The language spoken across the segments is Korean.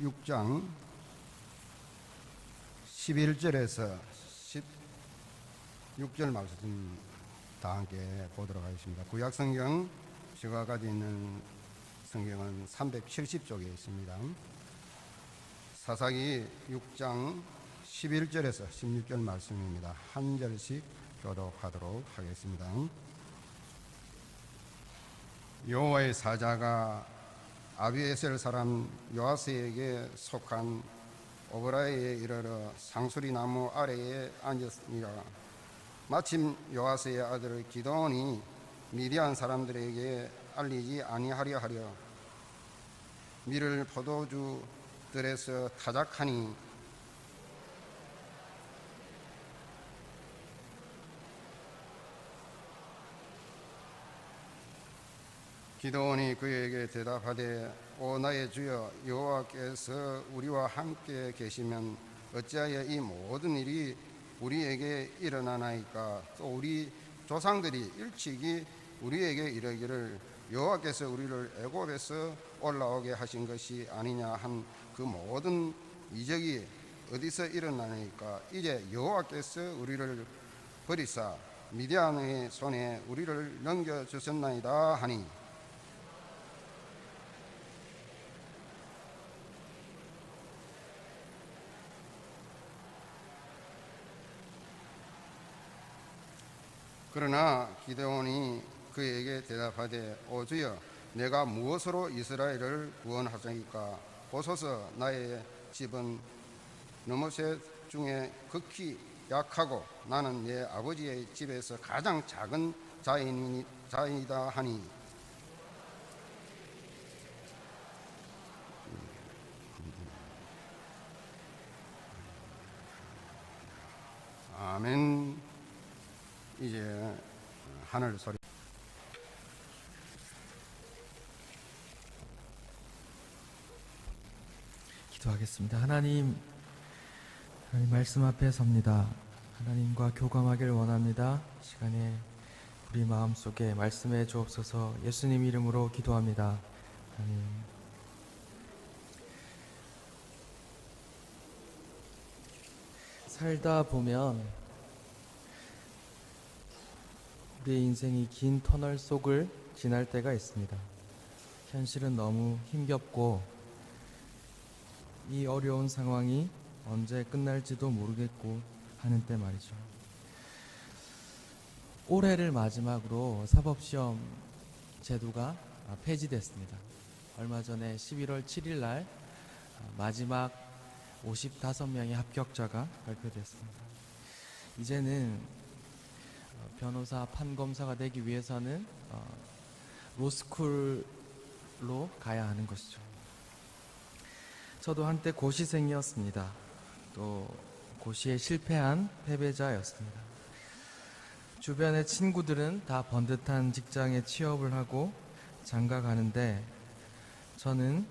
6장 11절에서 16절 말씀 다 함께 보도록 하겠습니다. 구약 성경 제가 가지고 있는 성경은 370쪽에 있습니다. 사사기 6장 11절에서 16절 말씀입니다. 한 절씩 교독하도록 하겠습니다. 여호와의 사자가 아비에셀 사람 요아스에게 속한 오브라에 이르러 상수리 나무 아래에 앉았으니라 마침 요아스의 아들 기도온이 미디안 사람들에게 알리지 아니하려 하려 밀을 포도주들에서 타작하니 기도원이 그에게 대답하되 오 나의 주여 여호와께서 우리와 함께 계시면 어찌하여 이 모든 일이 우리에게 일어나나이까? 또 우리 조상들이 일찍이 우리에게 이르기를 여호와께서 우리를 애굽에서 올라오게 하신 것이 아니냐 한 그 모든 이적이 어디서 일어나니까? 이제 여호와께서 우리를 버리사 미디안의 손에 우리를 넘겨 주셨나이다 하니 그러나 기데온이 그에게 대답하되 오 주여 내가 무엇으로 이스라엘을 구원하자니까? 보소서 나의 집은 너머셋 중에 극히 약하고 나는 내 아버지의 집에서 가장 작은 자인이, 자이다 하니. 아멘 이제 하늘 소리 기도하겠습니다. 하나님, 하나님 말씀 앞에 섭니다. 하나님과 교감하기를 원합니다. 이 시간에 우리 마음 속에 말씀해 주옵소서. 예수님 이름으로 기도합니다. 하나님. 살다 보면 우리의 인생이 긴 터널 속을 지날 때가 있습니다. 현실은 너무 힘겹고 이 어려운 상황이 언제 끝날지도 모르겠고 하는 때 말이죠. 올해를 마지막으로 사법시험 제도가 폐지됐습니다. 얼마 전에 11월 7일 날 마지막 55명의 합격자가 발표됐습니다. 이제는 어, 변호사 판검사가 되기 위해서는 어, 로스쿨로 가야 하는 것이죠. 저도 한때 고시생이었습니다. 또 고시에 실패한 패배자였습니다. 주변의 친구들은 다 번듯한 직장에 취업을 하고 장가 가는데 저는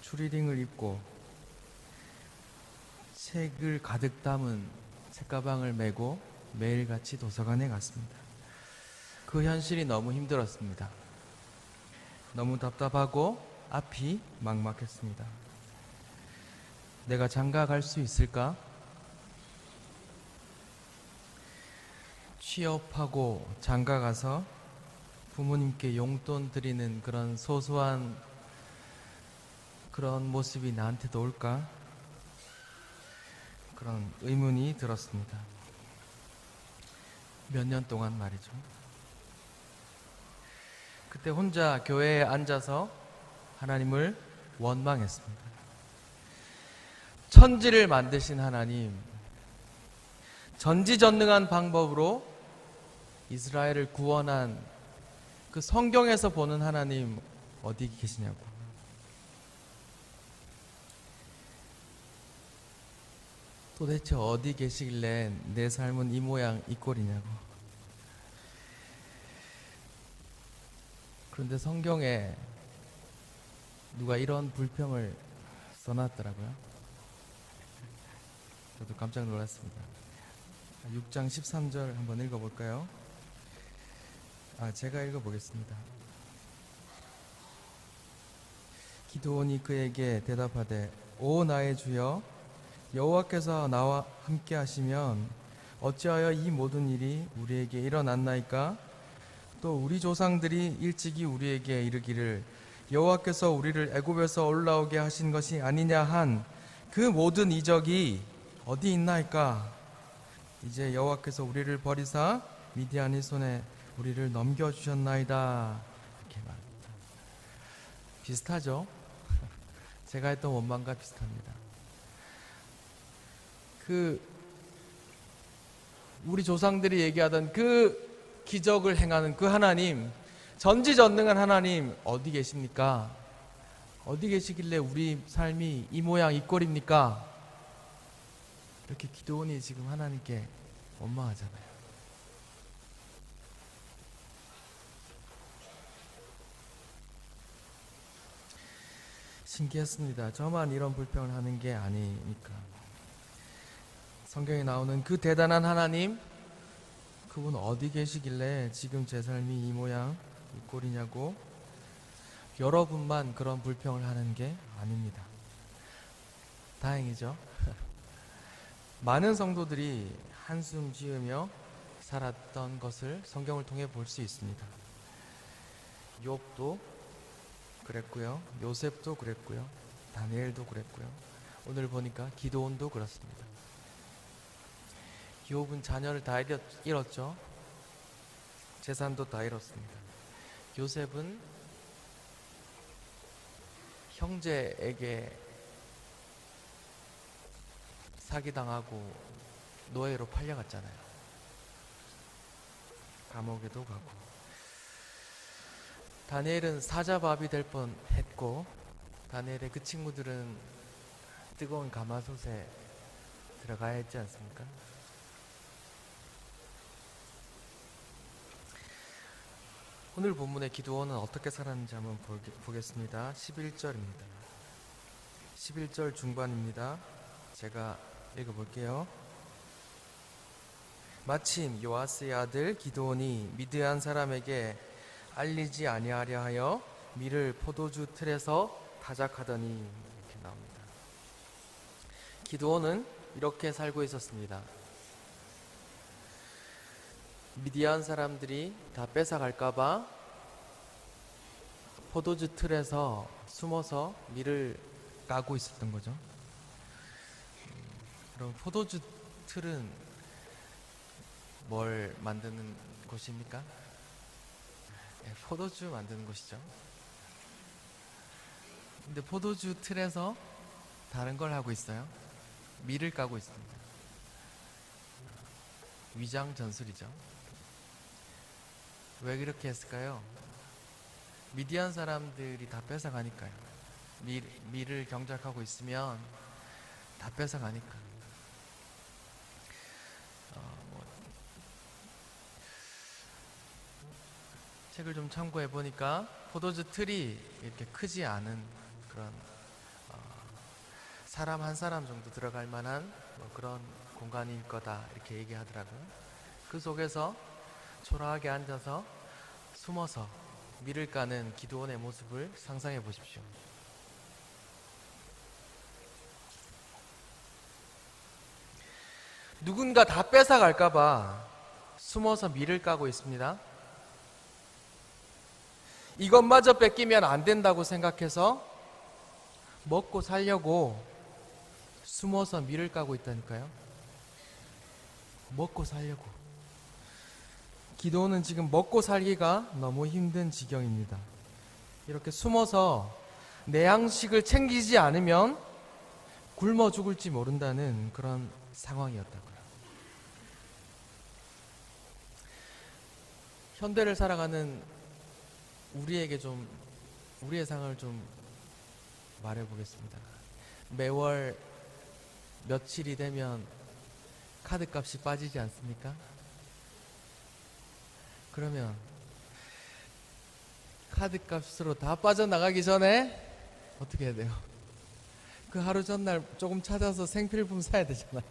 추리닝을 입고 책을 가득 담은 책가방을 메고 매일같이 도서관에 갔습니다. 그 현실이 너무 힘들었습니다. 너무 답답하고 앞이 막막했습니다. 내가 장가 갈 수 있을까? 취업하고 장가 가서 부모님께 용돈 드리는 그런 소소한 그런 모습이 나한테도 올까? 그런 의문이 들었습니다. 몇 년 동안 말이죠. 그때 혼자 교회에 앉아서 하나님을 원망했습니다. 천지를 만드신 하나님, 전지전능한 방법으로 이스라엘을 구원한 그 성경에서 보는 하나님 어디 계시냐고. 도대체 어디 계시길래 내 삶은 이 모양 이 꼴이냐고. 그런데 성경에 누가 이런 불평을 써놨더라고요. 저도 깜짝 놀랐습니다. 6장 13절 한번 읽어볼까요? 아, 제가 읽어보겠습니다. 기도원이 그에게 대답하되 오 나의 주여 여호와께서 나와 함께 하시면 어찌하여 이 모든 일이 우리에게 일어났나이까 또 우리 조상들이 일찍이 우리에게 이르기를 여호와께서 우리를 애굽에서 올라오게 하신 것이 아니냐 한 그 모든 이적이 어디 있나이까 이제 여호와께서 우리를 버리사 미디안의 손에 우리를 넘겨 주셨나이다 이렇게 말합니다. 비슷하죠? 제가 했던 원망과 비슷합니다. 그 우리 조상들이 얘기하던 그 기적을 행하는 그 하나님, 전지전능한 하나님 어디 계십니까? 어디 계시길래 우리 삶이 이 모양 이 꼴입니까? 이렇게 기도원이 지금 하나님께 원망하잖아요. 신기했습니다. 저만 이런 불평을 하는 게 아니니까. 성경에 나오는 그 대단한 하나님, 그분 어디 계시길래 지금 제 삶이 이 모양, 이 꼴이냐고 여러분만 그런 불평을 하는 게 아닙니다. 다행이죠. 많은 성도들이 한숨 지으며 살았던 것을 성경을 통해 볼 수 있습니다. 욥도 그랬고요. 요셉도 그랬고요. 다니엘도 그랬고요. 오늘 보니까 기도원도 그렇습니다. 욥은 자녀를 다 잃었, 잃었죠. 재산도 다 잃었습니다. 요셉은 형제에게 사기당하고 노예로 팔려갔잖아요. 감옥에도 가고. 다니엘은 사자밥이 될 뻔 했고 다니엘의 그 친구들은 뜨거운 가마솥에 들어가야 했지 않습니까? 오늘 본문의 기도원은 어떻게 살았는지 한번 보겠습니다. 11절입니다. 11절 중반입니다. 제가 읽어볼게요. 마침 요아스의 아들 기도원이 미드안 사람에게 알리지 아니하려 하여 밀을 포도주 틀에서 타작하더니 이렇게 나옵니다. 기도원은 이렇게 살고 있었습니다. 미디안 사람들이 다 뺏어갈까봐 포도주 틀에서 숨어서 밀을 까고 있었던 거죠. 음, 그럼 포도주 틀은 뭘 만드는 곳입니까? 네, 포도주 만드는 곳이죠. 근데 포도주 틀에서 다른 걸 하고 있어요. 밀을 까고 있습니다. 위장 전술이죠. 왜 그렇게 했을까요? 미디안 사람들이 다 뺏어가니까요. 밀, 밀을 경작하고 있으면 다 뺏어가니까. 어, 뭐, 책을 좀 참고해 보니까 포도주 틀이 이렇게 크지 않은 그런 어, 사람 한 사람 정도 들어갈 만한 뭐 그런 공간일 거다 이렇게 얘기하더라고요. 그 속에서 초라하게 앉아서 숨어서 밀을 까는 기도원의 모습을 상상해 보십시오. 누군가 다 뺏어갈까봐 숨어서 밀을 까고 있습니다. 이것마저 뺏기면 안 된다고 생각해서 먹고 살려고 숨어서 밀을 까고 있다니까요. 먹고 살려고. 기도는 지금 먹고 살기가 너무 힘든 지경입니다. 이렇게 숨어서 내 양식을 챙기지 않으면 굶어 죽을지 모른다는 그런 상황이었다고요. 현대를 살아가는 우리에게 좀 우리의 상황을 좀 말해 보겠습니다. 매월 며칠이 되면 카드 값이 빠지지 않습니까? 그러면 카드 값으로 다 빠져나가기 전에 어떻게 해야 돼요? 그 하루 전날 조금 찾아서 생필품 사야 되잖아요.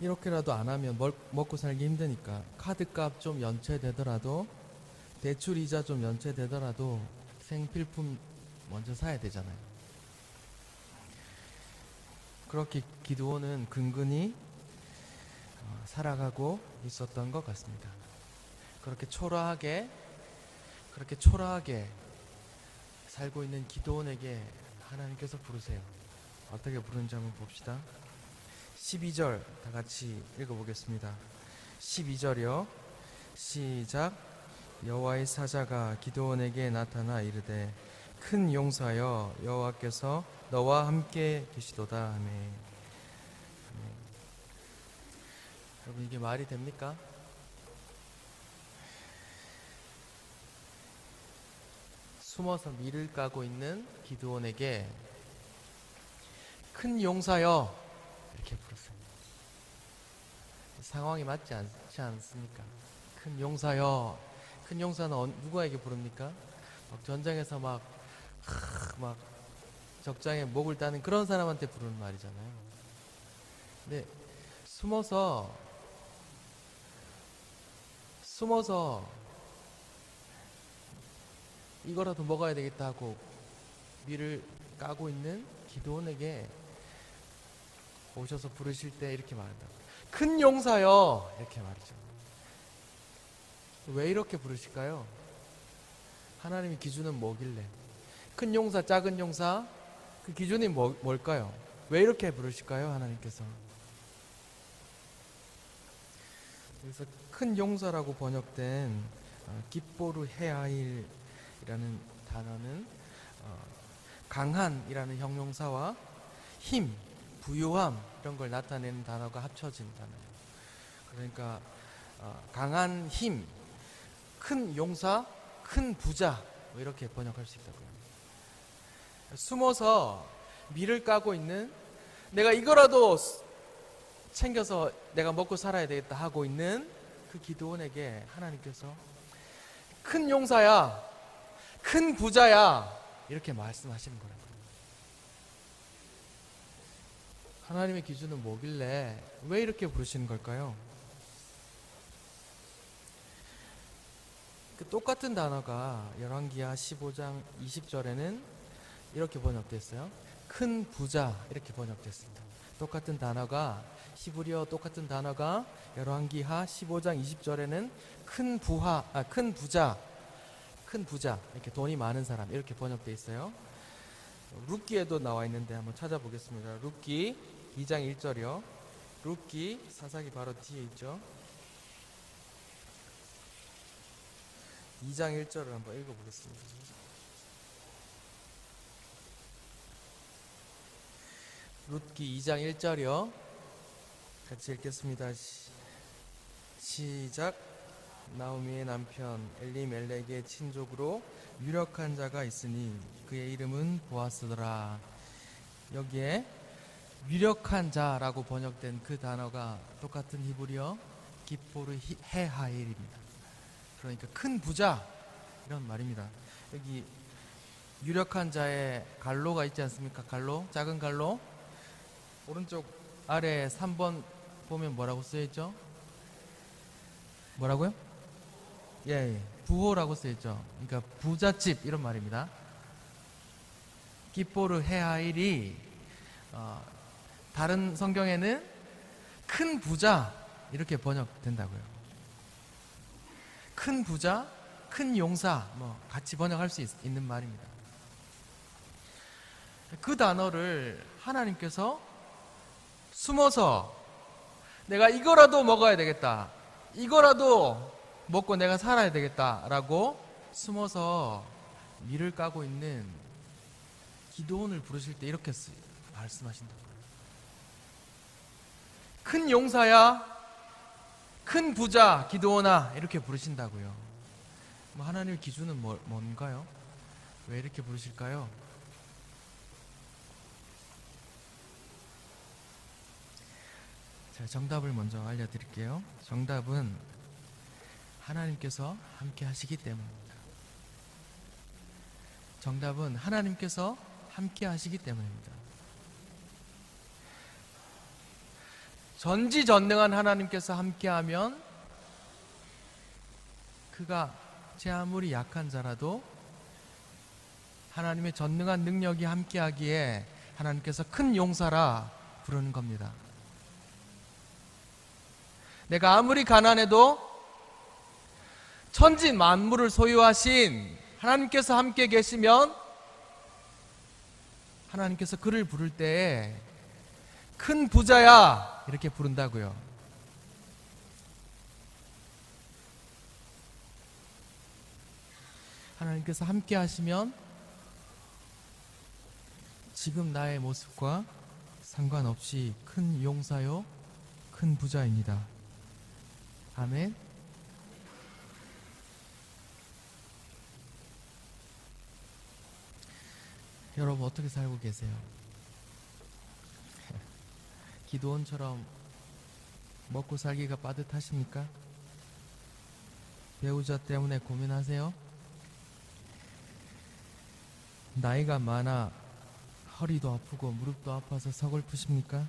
이렇게라도 안 하면 먹, 먹고 살기 힘드니까 카드값 좀 연체되더라도 대출 이자 좀 연체되더라도 생필품 먼저 사야 되잖아요. 그렇게 기도원은 근근히 어, 살아가고 있었던 것 같습니다. 그렇게 초라하게 그렇게 초라하게 살고 있는 기도원에게 하나님께서 부르세요. 어떻게 부르는지 한번 봅시다. 12절 다 같이 읽어보겠습니다. 12절이요. 시작. 여호와의 사자가 기도원에게 나타나 이르되 큰 용사여 여호와께서 너와 함께 계시도다 하매 아멘. 여러분 이게 말이 됩니까? 숨어서 밀을 까고 있는 기도원에게 큰 용사여 이렇게 부르습니다. 상황이 맞지 않지 않습니까? 큰 용사여, 큰 용사는 어- 누구에게 부릅니까? 막 전장에서 막, 하, 막 적장에 목을 따는 그런 사람한테 부르는 말이잖아요. 근데 숨어서 숨어서 이거라도 먹어야 되겠다 하고 밀을 까고 있는 기도원에게 오셔서 부르실 때 이렇게 말한다. 큰 용사여 이렇게 말이죠. 왜 이렇게 부르실까요? 하나님의 기준은 뭐길래? 큰 용사, 작은 용사 그 기준이 뭐, 뭘까요? 왜 이렇게 부르실까요? 하나님께서 그래서 큰 용사라고 번역된 어, 기뽀르 헤아일이라는 단어는 어, 강한이라는 형용사와 힘, 부요함 이런 걸 나타내는 단어가 합쳐진 단어예요. 그러니까 어, 강한 힘, 큰 용사, 큰 부자 뭐 이렇게 번역할 수 있다고요. 숨어서 밀을 까고 있는 내가 이거라도 챙겨서 내가 먹고 살아야 되겠다 하고 있는 그 기도원에게 하나님께서 큰 용사야, 큰 부자야 이렇게 말씀하시는 거라고요. 하나님의 기준은 뭐길래 왜 이렇게 부르시는 걸까요? 그 똑같은 단어가 열왕기하 15장 20절에는 이렇게 번역됐어요. 큰 부자 이렇게 번역됐습니다. 똑같은 단어가 히브리어 똑같은 단어가 열왕기하 15장 20절에는 큰 부하 아, 큰 부자 큰 부자 이렇게 돈이 많은 사람 이렇게 번역돼 있어요. 룻기에도 나와 있는데 한번 찾아보겠습니다. 룻기 2장 1절이요. 룻기 사사기 바로 뒤에 있죠. 2장 1절을 한번 읽어보겠습니다. 룻기 2장 1절이요. 같이 읽겠습니다. 시, 시작. 나오미의 남편 엘리멜렉의 친족으로 유력한 자가 있으니 그의 이름은 보아스더라. 여기에 유력한 자라고 번역된 그 단어가 똑같은 히브리어 기포르 히- 헤하일입니다. 그러니까 큰 부자 이런 말입니다. 여기 유력한 자의 갈로가 있지 않습니까? 갈로, 작은 갈로. 오른쪽 아래 3번 보면 뭐라고 쓰여 있죠? 뭐라고요? 예, 예. 부호라고 쓰여 있죠. 그러니까 부잣집 이런 말입니다. 기포르 헤하일이 어, 다른 성경에는 큰 부자 이렇게 번역된다고요. 큰 부자, 큰 용사 뭐 같이 번역할 수 있, 있는 말입니다. 그 단어를 하나님께서 숨어서 내가 이거라도 먹어야 되겠다. 이거라도 먹고 내가 살아야 되겠다라고 숨어서 밀을 까고 있는 기도원을 부르실 때 이렇게 쓰, 말씀하신다고요. 큰 용사야, 큰 부자, 기도원아 이렇게 부르신다고요. 뭐 하나님의 기준은 뭐, 뭔가요? 왜 이렇게 부르실까요? 자, 정답을 먼저 알려드릴게요. 정답은 하나님께서 함께 하시기 때문입니다. 정답은 하나님께서 함께 하시기 때문입니다. 전지전능한 하나님께서 함께하면 그가 제 아무리 약한 자라도 하나님의 전능한 능력이 함께하기에 하나님께서 큰 용사라 부르는 겁니다. 내가 아무리 가난해도 천지 만물을 소유하신 하나님께서 함께 계시면 하나님께서 그를 부를 때에 큰 부자야 이렇게 부른다고요. 하나님께서 함께 하시면 지금 나의 모습과 상관없이 큰 용사요, 큰 부자입니다. 아멘. 여러분 어떻게 살고 계세요? 기도원처럼 먹고 살기가 빠듯하십니까? 배우자 때문에 고민하세요? 나이가 많아 허리도 아프고 무릎도 아파서 서글프십니까?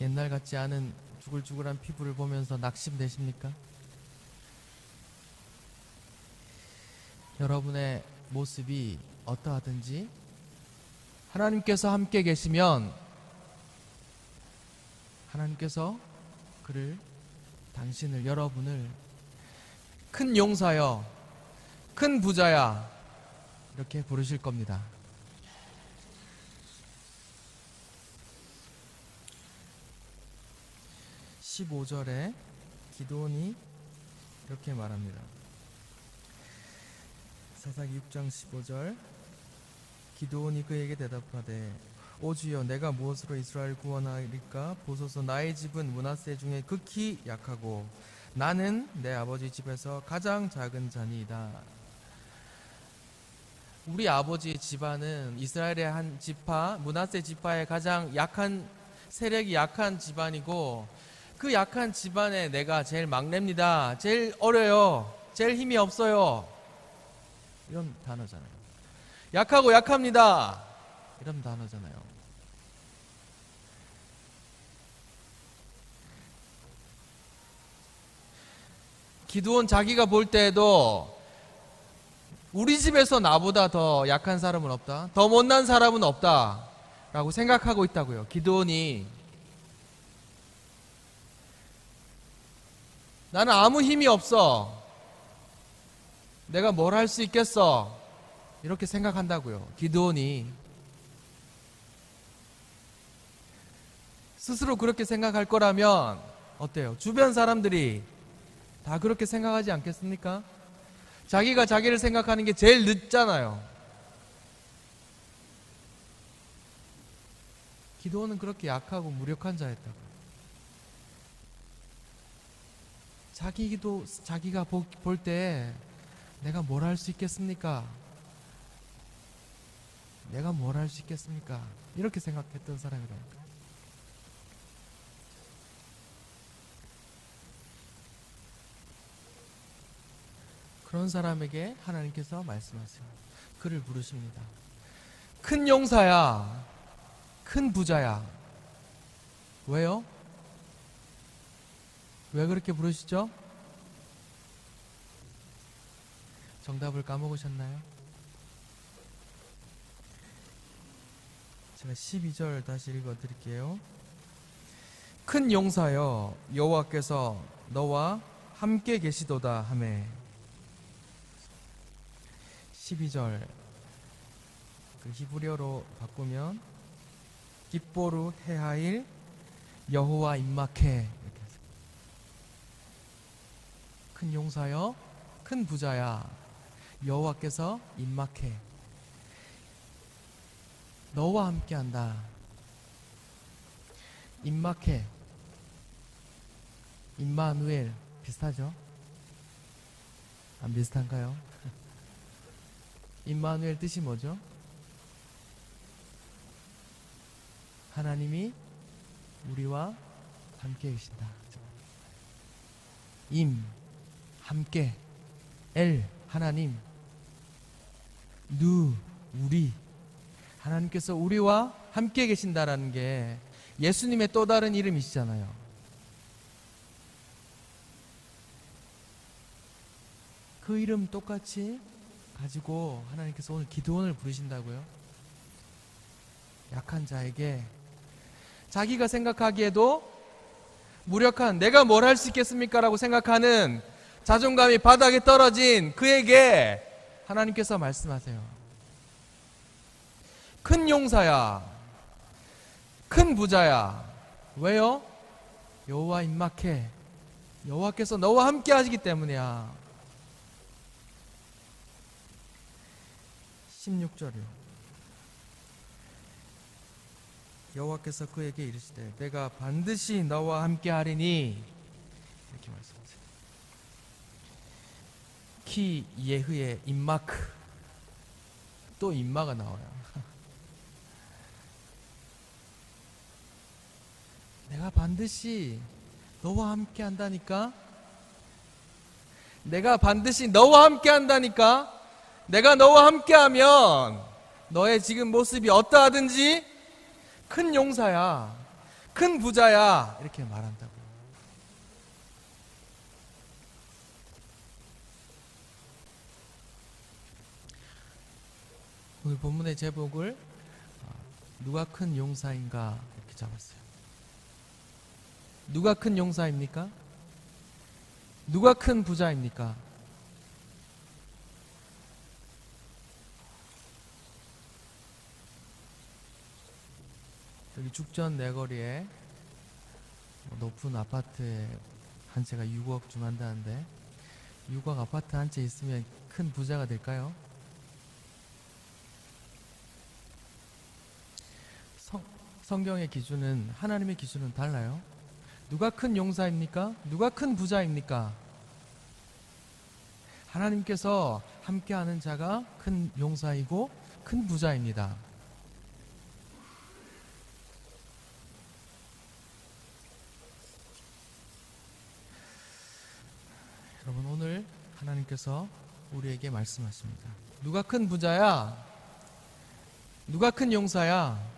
옛날 같지 않은 주글주글한 피부를 보면서 낙심되십니까? 여러분의 모습이 어떠하든지 하나님께서 함께 계시면 하나님께서 그를 당신을 여러분을 큰 용사여 큰 부자야 이렇게 부르실 겁니다. (15절에) 기도원이 이렇게 말합니다. 사사기 6장 15절 기도원이 그에게 대답하되 오 주여 내가 무엇으로 이스라엘 구원하리까 보소서 나의 집은 문하세 중에 극히 약하고 나는 내 아버지 집에서 가장 작은 자니이다 우리 아버지 집안은 이스라엘의 한 지파 문하세 지파의 가장 약한 세력이 약한 집안이고 그 약한 집안에 내가 제일 막내입니다 제일 어려요 제일 힘이 없어요 이런 단어잖아요. 약하고 약합니다. 이런 단어잖아요. 기도원 자기가 볼 때에도 우리 집에서 나보다 더 약한 사람은 없다. 더 못난 사람은 없다. 라고 생각하고 있다고요. 기도원이. 나는 아무 힘이 없어. 내가 뭘 할 수 있겠어? 이렇게 생각한다고요. 기도원이 스스로 그렇게 생각할 거라면 어때요? 주변 사람들이 다 그렇게 생각하지 않겠습니까? 자기가 자기를 생각하는 게 제일 늦잖아요. 기도원은 그렇게 약하고 무력한 자였다고. 자기도 자기가 볼 때 내가 뭘 할 수 있겠습니까? 내가 뭘 할 수 있겠습니까? 이렇게 생각했던 사람이라니까. 그런 사람에게 하나님께서 말씀하세요. 그를 부르십니다. 큰 용사야, 큰 부자야. 왜요? 왜 그렇게 부르시죠? 정답을 까먹으셨나요? 제가 12절 다시 읽어 드릴게요. 큰 용사여 여호와께서 너와 함께 계시도다 하매 12절 그 히브리어로 바꾸면 기뽀루 헤하일 여호와 임마케. 큰 용사여 큰 부자야 여호와께서 임마케 너와 함께한다. 임마케 임마누엘 비슷하죠? 안 비슷한가요? 임마누엘 뜻이 뭐죠? 하나님이 우리와 함께 계신다. 임 함께 엘 하나님 누 우리 하나님께서 우리와 함께 계신다라는 게 예수님의 또 다른 이름이시잖아요. 그 이름 똑같이 가지고 하나님께서 오늘 기도원을 부르신다고요? 약한 자에게 자기가 생각하기에도 무력한 내가 뭘 할 수 있겠습니까라고 생각하는 자존감이 바닥에 떨어진 그에게 하나님께서 말씀하세요. 큰 용사야. 큰 부자야. 왜요? 여호와 임막해. 여호와께서 너와 함께 하시기 때문이야. 16절이요. 여호와께서 그에게 이르시되 내가 반드시 너와 함께 하리니 이렇게 말씀하세요. 키 예흐의 임마크 또 임마가 나와요. 내가 반드시 너와 함께 한다니까. 내가 반드시 너와 함께 한다니까. 내가 너와 함께 하면 너의 지금 모습이 어떠하든지 큰 용사야. 큰 부자야. 이렇게 말한다고. 오늘 본문의 제목을 어, 누가 큰 용사인가 이렇게 잡았어요. 누가 큰 용사입니까? 누가 큰 부자입니까? 여기 죽전 내거리에 뭐 높은 아파트에 한 채가 6억 좀 한다는데 6억 아파트 한 채 있으면 큰 부자가 될까요? 성, 성경의 기준은 하나님의 기준은 달라요. 누가 큰 용사입니까? 누가 큰 부자입니까? 하나님께서 함께하는 자가 큰 용사이고 큰 부자입니다. 여러분 오늘 하나님께서 우리에게 말씀하십니다. 누가 큰 부자야? 누가 큰 용사야?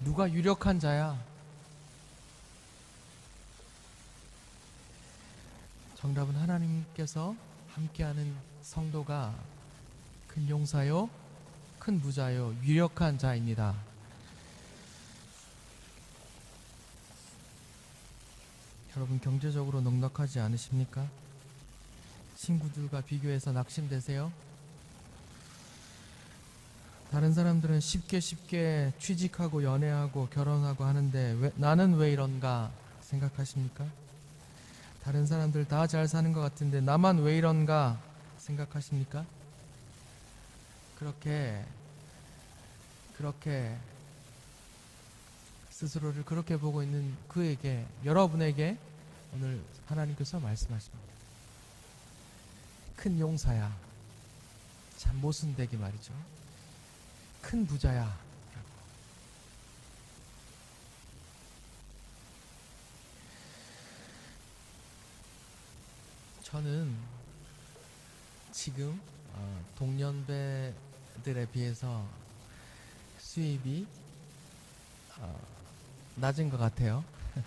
누가 유력한 자야? 정답은 하나님께서 함께하는 성도가 큰 용사요, 큰 부자요, 유력한 자입니다. 여러분 경제적으로 넉넉하지 않으십니까? 친구들과 비교해서 낙심되세요? 다른 사람들은 쉽게 쉽게 취직하고 연애하고 결혼하고 하는데 왜, 나는 왜 이런가 생각하십니까? 다른 사람들 다 잘 사는 것 같은데 나만 왜 이런가 생각하십니까? 그렇게 그렇게 스스로를 그렇게 보고 있는 그에게 여러분에게 오늘 하나님께서 말씀하십니다. 큰 용사야. 참 모순되게 말이죠. 큰 부자야. 저는 지금 어, 동년배들에 비해서 수입이 어, 낮은 것 같아요.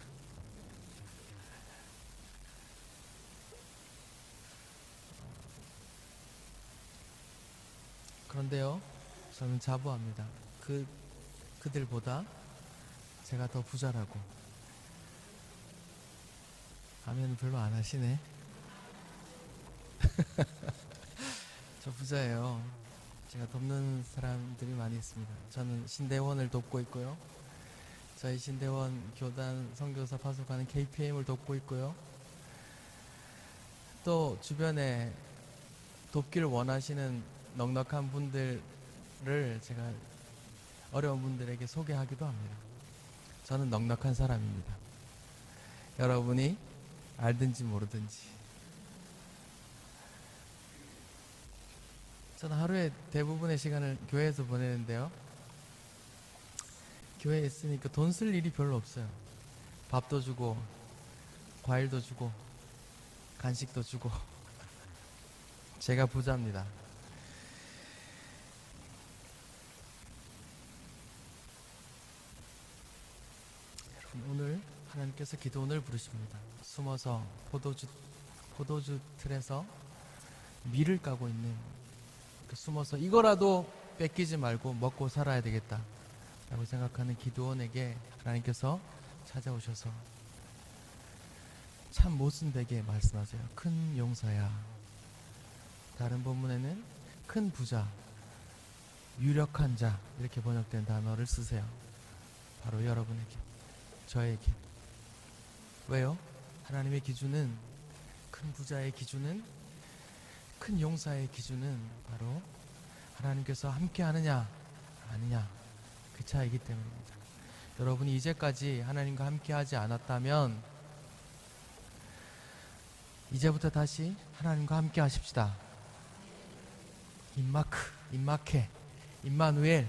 그런데요, 저는 자부합니다. 그 그들보다 제가 더 부자라고. 하면 별로 안 하시네. 저 부자예요. 제가 돕는 사람들이 많이 있습니다. 저는 신대원을 돕고 있고요. 저희 신대원 교단 선교사 파송하는 KPM을 돕고 있고요. 또 주변에 돕기를 원하시는 넉넉한 분들 을 제가 어려운 분들에게 소개하기도 합니다. 저는 넉넉한 사람입니다. 여러분이 알든지 모르든지. 저는 하루에 대부분의 시간을 교회에서 보내는데요. 교회에 있으니까 돈 쓸 일이 별로 없어요. 밥도 주고, 과일도 주고, 간식도 주고. 제가 부자입니다. 하나님께서 기도원을 부르십니다. 숨어서 포도주 포도주 틀에서 밀을 까고 있는 그 숨어서 이거라도 뺏기지 말고 먹고 살아야 되겠다 라고 생각하는 기도원에게 하나님께서 찾아오셔서 참 못쓴되게 말씀하세요. 큰 용사야. 다른 본문에는 큰 부자, 유력한 자 이렇게 번역된 단어를 쓰세요. 바로 여러분에게, 저에게. 왜요? 하나님의 기준은 큰 부자의 기준은 큰 용사의 기준은 바로 하나님께서 함께 하느냐 아니냐 그 차이기 때문입니다. 여러분이 이제까지 하나님과 함께 하지 않았다면 이제부터 다시 하나님과 함께 하십시다. 임마크, 임마케, 임마누엘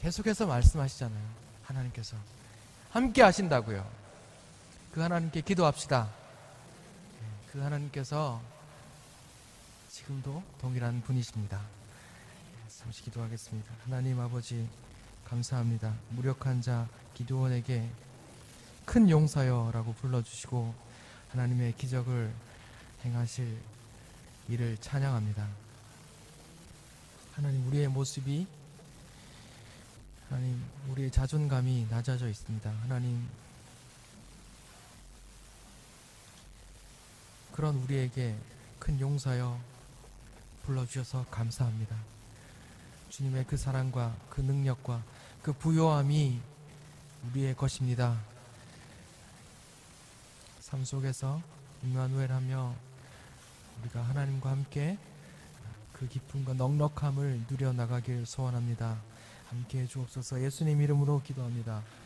계속해서 말씀하시잖아요. 하나님께서 함께 하신다고요. 그 하나님께 기도합시다. 예, 그 하나님께서 지금도 동일한 분이십니다. 예, 잠시 기도하겠습니다. 하나님 아버지 감사합니다. 무력한 자 기도원에게 큰 용사여라고 불러주시고 하나님의 기적을 행하실 이를 찬양합니다. 하나님 우리의 모습이 하나님 우리의 자존감이 낮아져 있습니다. 하나님 그런 우리에게 큰 용사여 불러주셔서 감사합니다. 주님의 그 사랑과 그 능력과 그 부요함이 우리의 것입니다. 삶 속에서 임마누엘 하며 우리가 하나님과 함께 그 기쁨과 넉넉함을 누려 나가길 소원합니다. 함께 해 주옵소서. 예수님 이름으로 기도합니다. 음.